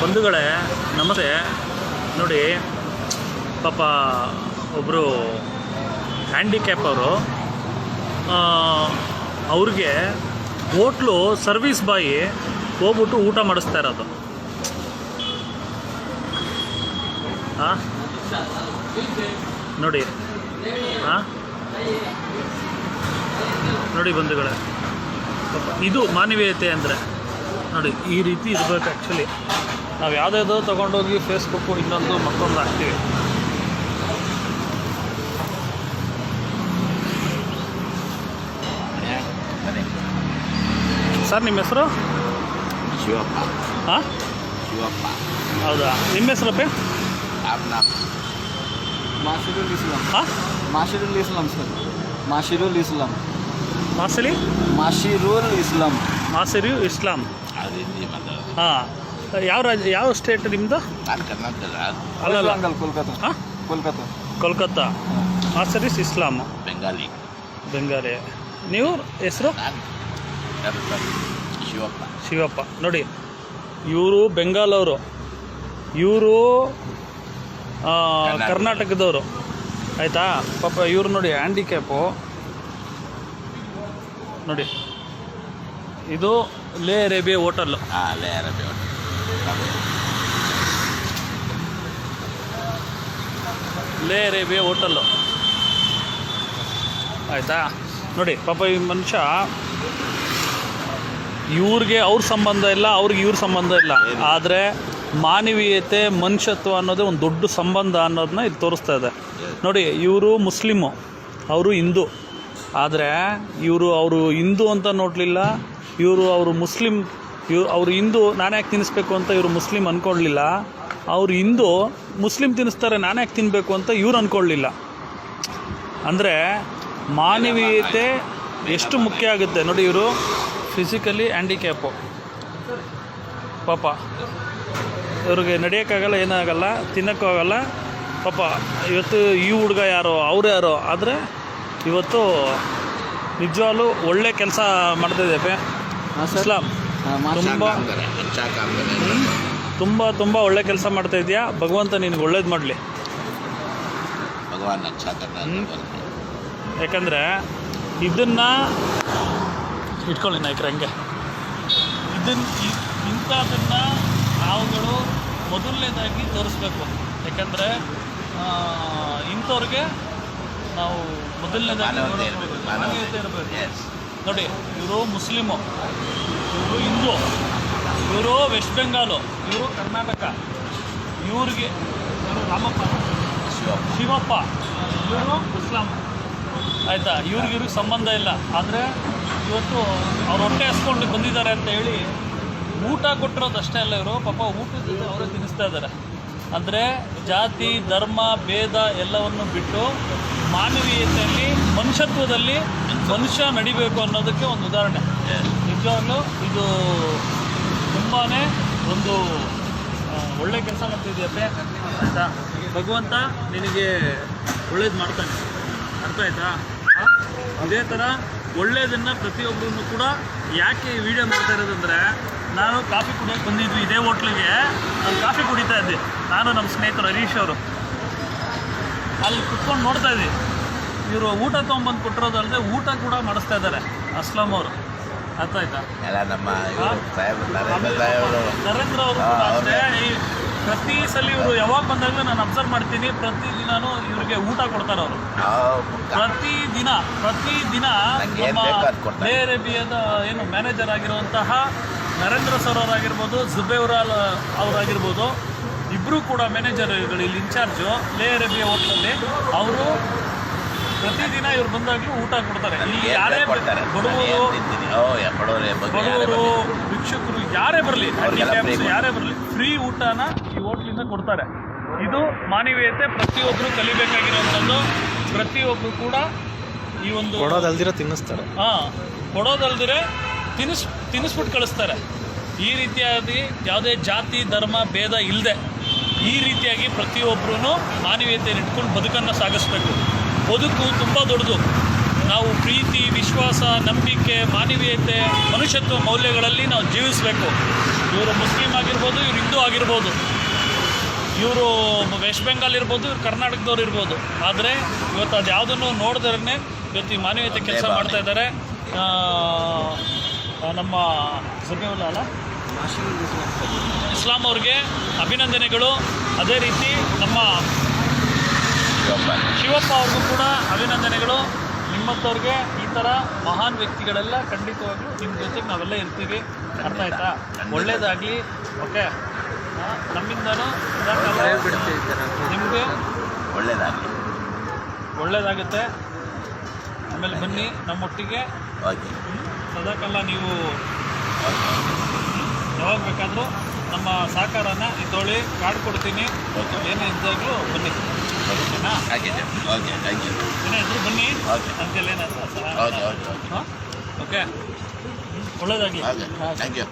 ಬಂಧುಗಳೇ, ನಮಸ್ತೆ. ನೋಡಿ, ಪಾಪ ಒಬ್ಬರು ಹ್ಯಾಂಡಿಕ್ಯಾಪ್ ಅವರು ಅವ್ರಿಗೆ ಹೋಟ್ಲು ಸರ್ವಿಸ್ ಬಾಯಿ ಹೋಗ್ಬಿಟ್ಟು ಊಟ ಮಾಡಿಸ್ತಾ ಇರೋದು. ಹಾಂ ನೋಡಿ ಹಾಂ ನೋಡಿ ಬಂಧುಗಳೇ ಇದು ಮಾನವೀಯತೆ ಅಂದರೆ, ನೋಡಿ, ಈ ರೀತಿ ಇರಬೇಕು ಆ್ಯಕ್ಚುಲಿ ನಾವು ಯಾವುದ್ಯಾವುದೋ ತೊಗೊಂಡೋಗಿ ಫೇಸ್ಬುಕ್ಕು ಇನ್ನೊಂದು ಮತ್ತೊಂದು ಹಾಕ್ತೀವಿ. ಸರ್ ನಿಮ್ಮ ಹೆಸರು? ಶಿವಪ್ಪ. ಹಾಂ ಶಿವಪ್ಪ. ಹೌದಾ? ನಿಮ್ಮ ಹೆಸರಪ್ಪ ಮಾಸಿರುಲ್ ಇಸ್ಲಾಂ ಹಾಂ ಮಾಶಿರುಲ್ ಇಸ್ಲಾಂ ಸರ್. ಮಾಶಿರುಲ್ ಇಸ್ಲಾಂ ಮಾಸಲಿ ಮಾಸಿರುಲ್ ಇಸ್ಲಾಂ ಮಾಸಿರು ಇಸ್ಲಾಂ. ಹಾಂ. ಯಾವ ರಾಜ್ಯ ಯಾವ ಸ್ಟೇಟ್ ನಿಮ್ಮದು ಕೋಲ್ಕತ್ತಾ. ಹಾಂ ಕೋಲ್ಕತ್ತಾ. ಕೋಲ್ಕತ್ತಾ. ಆ ಇಸ್ಲಾಮ್? ಬೆಂಗಾಲಿ. ಬೆಂಗಾಲಿ. ನೀವು ಹೆಸರು? ಶಿವಪ್ಪ. ಶಿವಪ್ಪ. ನೋಡಿ ಇವರು ಬೆಂಗಾಲವರು. ಇವರು ಕರ್ನಾಟಕದವರು. ಆಯಿತಾ? ಪಾಪ ಇವರು ನೋಡಿ ಹ್ಯಾಂಡಿಕ್ಯಾಪು. ನೋಡಿ ಇದು ಲೇ ಅರೇಬಿಯಾ ಓಟೆಲ್ ಆ ಲೇ ಅರೇಬಿಯಾ ಹೋಟೆಲ್. ಲೇ ರೇಬಿಯ ಹೋಟಲ್ಲು ಆಯಿತಾ? ನೋಡಿ ಪಾಪ ಈ ಮನುಷ್ಯ ಇವ್ರಿಗೆ ಅವ್ರ ಸಂಬಂಧ ಇಲ್ಲ ಅವ್ರಿಗೆ ಇವ್ರ ಸಂಬಂಧ ಇಲ್ಲ. ಆದರೆ ಮಾನವೀಯತೆ ಮನುಷ್ಯತ್ವ ಅನ್ನೋದೇ ಒಂದು ದೊಡ್ಡ ಸಂಬಂಧ ಅನ್ನೋದನ್ನ ಇಲ್ಲಿ ತೋರಿಸ್ತಾ ಇದೆ. ನೋಡಿ ಇವರು ಮುಸ್ಲಿಮು ಅವರು ಹಿಂದೂ. ಆದರೆ ಇವರು ಅವರು ಹಿಂದೂ ಅಂತ ನೋಡಲಿಲ್ಲ ಇವರು ಅವರು ಮುಸ್ಲಿಂ ಇವ್ರು ಅವರು ಹಿಂದೂ ನಾನು ಯಾಕೆ ತಿನ್ನಿಸ್ಬೇಕು ಅಂತ ಇವರು ಮುಸ್ಲಿಂ ಅಂದ್ಕೊಳ್ಲಿಲ್ಲ ಅವ್ರು ಹಿಂದೂ ಮುಸ್ಲಿಂ ತಿನ್ನಿಸ್ತಾರೆ ನಾನು ಯಾಕೆ ತಿನ್ನಬೇಕು ಅಂತ ಇವ್ರು ಅಂದ್ಕೊಳ್ಳಿಲ್ಲ ಅಂದರೆ ಮಾನವೀಯತೆ ಎಷ್ಟು ಮುಖ್ಯ ಆಗುತ್ತೆ? ನೋಡಿ ಇವರು ಫಿಸಿಕಲಿ ಹ್ಯಾಂಡಿಕ್ಯಾಪು ಪಾಪ ಇವ್ರಿಗೆ ನಡೆಯೋಕ್ಕಾಗಲ್ಲ ಏನಾಗಲ್ಲ ತಿನ್ನೋಕ್ಕೂ ಆಗಲ್ಲ. ಪಾಪ ಇವತ್ತು ಈ ಹುಡುಗ ಯಾರೋ ಅವ್ರು ಯಾರೋ ಆದರೆ ಇವತ್ತು ನಿಜವಾಗ್ಲೂ ಒಳ್ಳೆ ಕೆಲಸ ಮಾಡ್ತಾ ಇದ್ದೇವೆ ಸರ್. ಇಸ್ಲಾಂ. ತುಂಬ ತುಂಬ ತುಂಬ ಒಳ್ಳೆ ಕೆಲಸ ಮಾಡ್ತಾ ಇದೆಯಾ? ಭಗವಂತ ನಿನಗೆ ಒಳ್ಳೇದು ಮಾಡಲಿ. ಭಗವಾನ್ ಯಾಕಂದರೆ ಇದನ್ನು ಇಟ್ಕೊಳ್ಳಿ ನಾಯಕರ ಹಂಗೆ. ಇದನ್ನು ಇಂಥದನ್ನು ನಾವುಗಳು ಮೊದಲನೇದಾಗಿ ತೋರಿಸ್ಬೇಕು. ಯಾಕಂದರೆ ಇಂಥವ್ರಿಗೆ ನಾವು ಮೊದಲನೇದಾಗಿ ಮಾನವೀಯತೆ ಇರಬೇಕು ನೋಡಿ ಇವರು ಮುಸ್ಲಿಮು. ಇವರು ಹಿಂದೂ. ಇವರು ವೆಸ್ಟ್ ಬೆಂಗಾಲು, ಇವರು ಕರ್ನಾಟಕ. ಇವ್ರಿಗೆ ಇವರು ರಾಮಪ್ಪ. ಶಿವಪ್ಪ. ಇವರು ಇಸ್ಲಾಂ ಆಯಿತಾ? ಇವ್ರಿಗೆ ಇವ್ರಿಗೆ ಸಂಬಂಧ ಇಲ್ಲ. ಆದರೆ ಇವತ್ತು ಅವ್ರು ಹೊಟ್ಟೆ ಹಸ್ಕೊಂಡು ಬಂದಿದ್ದಾರೆ ಅಂತ ಹೇಳಿ ಊಟ ಕೊಟ್ಟಿರೋದು ಅಷ್ಟೇ ಅಲ್ಲ ಇವರು. ಪಾಪ ಊಟದ ಅವರೇ ತಿನ್ನಿಸ್ತಾ ಇದ್ದಾರೆ. ಅಂದರೆ ಜಾತಿ, ಧರ್ಮ, ಭೇದ ಎಲ್ಲವನ್ನು ಬಿಟ್ಟು ಮಾನವೀಯತೆಯಲ್ಲಿ, ಮನುಷ್ಯತ್ವದಲ್ಲಿ ಮನುಷ್ಯ ನಡಿಬೇಕು ಅನ್ನೋದಕ್ಕೆ ಒಂದು ಉದಾಹರಣೆ. ನಿಜವಾಗ್ಲೂ ಇದು ತುಂಬಾ ಒಂದು ಒಳ್ಳೆ ಕೆಲಸ ಮಾಡ್ತಿದ್ಯಪ್ಪೆ ಆಯಿತಾ? ಭಗವಂತ ನಿನಗೆ ಒಳ್ಳೇದು ಮಾಡ್ತಾನೆ. ಅರ್ಥ ಆಯ್ತಾ? ಅದೇ ಇದೇ ಥರ ಒಳ್ಳೇದನ್ನು ಪ್ರತಿಯೊಬ್ಬರೂ ಕೂಡ ಯಾಕೆ ಈ ವಿಡಿಯೋ ಮಾಡ್ತಾ ಇರೋದಂದರೆ, ನಾನು ಕಾಫಿ ಕುಡಿಯೋಕೆ ಬಂದಿದ್ವಿ ಇದೇ ಹೋಟ್ಲಿಗೆ ನಾನು ಕಾಫಿ ಕುಡಿತಾ ಇದ್ದೆ. ನಾನು ನಮ್ಮ ಸ್ನೇಹಿತರು ಹರೀಶ್ ಅವರು. ಅಲ್ಲಿ ಕುತ್ಕೊಂಡು ನೋಡ್ತಾ ಇದ್ವಿ ಇವರು ಊಟ ತೊಗೊಂಬಂದು ಕೊಟ್ಟಿರೋದಲ್ಲದೆ ಊಟ ಕೂಡ ಮಾಡಿಸ್ತಾ ಇದ್ದಾರೆ. ಅಸ್ಲಾಂ ಅವರು. ಅರ್ಥ ಆಯ್ತಾ ಎಲ್ಲ ನಮ್ಮ ಹಾ? ಸಾಹೇಬ್ ನರೇಂದ್ರ ಸಾಹೇಬರು. ನರೇಂದ್ರ ಅವರು ಹಾ, ಕೂಡ ಅಷ್ಟೇ. ಈ ಪ್ರತಿ ಸಲ ಇವರು ಯಾವಾಗ ಬಂದಾಗಲೂ ನಾನು ಅಬ್ಸರ್ವ್ ಮಾಡ್ತೀನಿ ಪ್ರತಿ ದಿನಾನು ಇವ್ರಿಗೆ ಊಟ ಕೊಡ್ತಾರೆ ಅವರು. ಪ್ರತಿ ದಿನ ಪ್ರತಿ ದಿನ ನಮ್ಮ ಬೇಕೋ ಬೇರೆ ಬಿಯದ ಏನು ಮ್ಯಾನೇಜರ್ ಆಗಿರುವಂತಹ ನರೇಂದ್ರ ಸರ್ ಅವರಾಗಿರ್ಬೋದು ಜುಬೇವ್ರಾಲ್ ಅವರಾಗಿರ್ಬೋದು ಇಬ್ಬರು ಕೂಡ ಮ್ಯಾನೇಜರ್ಗಳು ಇಲ್ಲಿ ಇನ್ಚಾರ್ಜು ಲೇ ಅರೇಬಿಯಾ ಹೋಟ್ಲಲ್ಲಿ ಅವರು ಪ್ರತಿದಿನ ಇವ್ರು ಬಂದಾಗಲೂ ಊಟ ಕೊಡ್ತಾರೆ. ಇಲ್ಲಿ ಯಾರೇ ಬರ್ತಾರೆ ಬಡವರು ಬಡವ್ರೆ ಭಿಕ್ಷುಕರು ಯಾರೇ ಬರಲಿ. ಯಾರೇ ಬರಲಿ ಫ್ರೀ ಊಟನ ಈ ಹೋಟ್ಲಿಂದ ಕೊಡ್ತಾರೆ. ಇದು ಮಾನವೀಯತೆ ಪ್ರತಿಯೊಬ್ಬರು ಕಲಿಬೇಕಾಗಿರುವಂಥದ್ದು. ಪ್ರತಿಯೊಬ್ಬರು ಕೂಡ ಈ ಒಂದು ಕೊಡೋದಲ್ದಿರ ತಿನ್ನಿಸ್ತಾರೆ. ಹಾಂ ಕೊಡೋದಲ್ದಿರೆ ತಿನ್ನಿಸ್ ತಿನ್ನಿಸ್ಬಿಟ್ಟು ಕಳಿಸ್ತಾರೆ. ಈ ರೀತಿಯಾಗಿ ಯಾವುದೇ ಜಾತಿ ಧರ್ಮ ಭೇದ ಇಲ್ಲದೆ ಈ ರೀತಿಯಾಗಿ ಪ್ರತಿಯೊಬ್ಬರೂ ಮಾನವೀಯತೆಯನ್ನು ಇಟ್ಕೊಂಡು ಬದುಕನ್ನು ಸಾಗಿಸ್ಬೇಕು. ಬದುಕು ತುಂಬ ದೊಡ್ಡದು. ನಾವು ಪ್ರೀತಿ ವಿಶ್ವಾಸ ನಂಬಿಕೆ ಮಾನವೀಯತೆ ಮನುಷ್ಯತ್ವ ಮೌಲ್ಯಗಳಲ್ಲಿ ನಾವು ಜೀವಿಸಬೇಕು. ಇವರು ಮುಸ್ಲಿಂ ಆಗಿರ್ಬೋದು ಇವರು ಹಿಂದೂ ಆಗಿರ್ಬೋದು. ಇವರು ವೆಸ್ಟ್ ಬೆಂಗಾಲ್ ಇರ್ಬೋದು ಇವರು ಕರ್ನಾಟಕದವ್ರು ಇರ್ಬೋದು. ಆದರೆ ಇವತ್ತು ಅದು ಯಾವುದನ್ನು ನೋಡಿದ್ರೆ ಇವತ್ತು ಈ ಮಾನವೀಯತೆ ಕೆಲಸ ಮಾಡ್ತಾ ಇದ್ದಾರೆ. ನಮ್ಮ ಅಲ್ಲ ಸರ್ ಇಸ್ಲಾಂ ಅವ್ರಿಗೆ ಅಭಿನಂದನೆಗಳು. ಅದೇ ರೀತಿ ನಮ್ಮ ಶಿವಪ್ಪ ಅವ್ರಿಗೂ ಕೂಡ ಅಭಿನಂದನೆಗಳು. ನಿಮ್ಮಂಥವ್ರಿಗೆ ಈ ಥರ ಮಹಾನ್ ವ್ಯಕ್ತಿಗಳೆಲ್ಲ ಖಂಡಿತವಾಗ್ಲೂ ನಿಮ್ಮ ಜೊತೆಗೆ ನಾವೆಲ್ಲ ಇರ್ತೀವಿ. ಅರ್ಥ ಆಯ್ತಾ? ಒಳ್ಳೇದಾಗಲಿ. ಓಕೆ. ನಮ್ಮಿಂದನೂ ನಿಮಗೆ ಒಳ್ಳೇದಾಗಲಿ. ಒಳ್ಳೇದಾಗುತ್ತೆ. ಆಮೇಲೆ ಬನ್ನಿ ನಮ್ಮೊಟ್ಟಿಗೆ. ಸದಾಕಾಲ ನೀವು ಯಾವಾಗ ಬೇಕಾದರೂ ನಮ್ಮ ಸಹಕಾರನ ಇದ್ದೋಳಿ ಕಾರ್ಡ್ ಕೊಡ್ತೀನಿ. ಏನೇ ಇದ್ದಾಗಲೂ ಬನ್ನಿ. ಓಕೆ ಓಕೆ ಥ್ಯಾಂಕ್ ಯು ಬನ್ನಿ ಓಕೆ. ಓಕೆ ಓಕೆ ಓಕೆ ಹಾಂ ಓಕೆ ಒಳ್ಳೇದಾಗಲಿ ಓಕೆ ಥ್ಯಾಂಕ್ ಯು